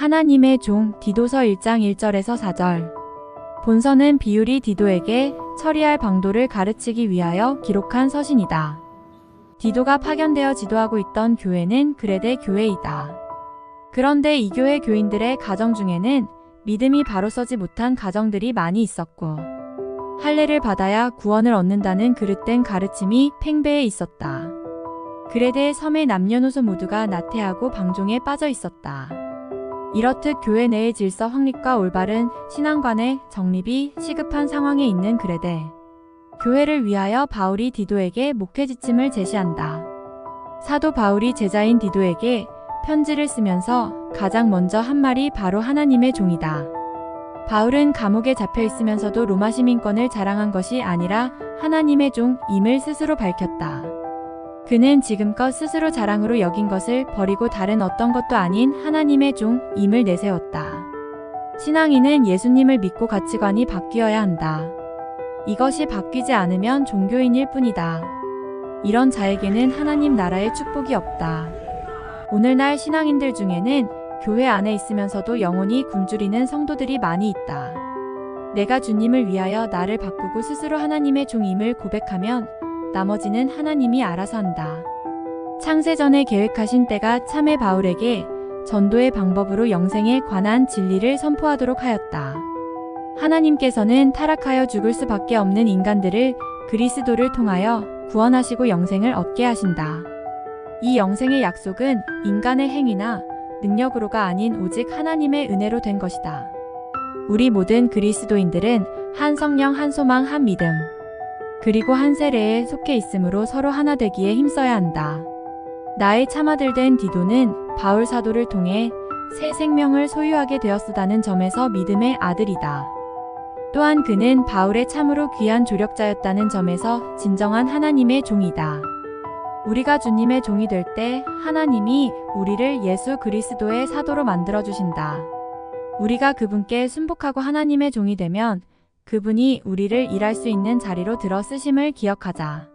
하나님의 종 디도서 1장 1절에서 4절. 본서는 비율이 디도에게 처리할 방도를 가르치기 위하여 기록한 서신이다. 디도가 파견되어 지도하고 있던 교회는 그레데 교회이다. 그런데 이 교회 교인들의 가정 중에는 믿음이 바로 서지 못한 가정들이 많이 있었고, 할례를 받아야 구원을 얻는다는 그릇된 가르침이 팽배해 있었다. 그레데의 섬의 남녀노소 모두가 나태하고 방종에 빠져 있었다. 이렇듯 교회 내의 질서 확립과 올바른 신앙관의 정립이 시급한 상황에 있는 그레데. 교회를 위하여 바울이 디도에게 목회 지침을 제시한다. 사도 바울이 제자인 디도에게 편지를 쓰면서 가장 먼저 한 말이 바로 하나님의 종이다. 바울은 감옥에 잡혀 있으면서도 로마 시민권을 자랑한 것이 아니라 하나님의 종임을 스스로 밝혔다. 그는 지금껏 스스로 자랑으로 여긴 것을 버리고 다른 어떤 것도 아닌 하나님의 종임을 내세웠다. 신앙인은 예수님을 믿고 가치관이 바뀌어야 한다. 이것이 바뀌지 않으면 종교인일 뿐이다. 이런 자에게는 하나님 나라의 축복이 없다. 오늘날 신앙인들 중에는 교회 안에 있으면서도 영혼이 굶주리는 성도들이 많이 있다. 내가 주님을 위하여 나를 바꾸고 스스로 하나님의 종임을 고백하면 나머지는 하나님이 알아서 한다. 창세전에 계획하신 때가 참의 바울에게 전도의 방법으로 영생에 관한 진리를 선포하도록 하였다. 하나님께서는 타락하여 죽을 수밖에 없는 인간들을 그리스도를 통하여 구원하시고 영생을 얻게 하신다. 이 영생의 약속은 인간의 행위나 능력으로가 아닌 오직 하나님의 은혜로 된 것이다. 우리 모든 그리스도인들은 한 성령, 한 소망, 한 믿음, 그리고 한 세례에 속해 있으므로 서로 하나 되기에 힘써야 한다. 나의 참아들된 디도는 바울 사도를 통해 새 생명을 소유하게 되었으다는 점에서 믿음의 아들이다. 또한 그는 바울의 참으로 귀한 조력자였다는 점에서 진정한 하나님의 종이다. 우리가 주님의 종이 될 때 하나님이 우리를 예수 그리스도의 사도로 만들어 주신다. 우리가 그분께 순복하고 하나님의 종이 되면 그분이 우리를 일할 수 있는 자리로 들어 쓰심을 기억하자.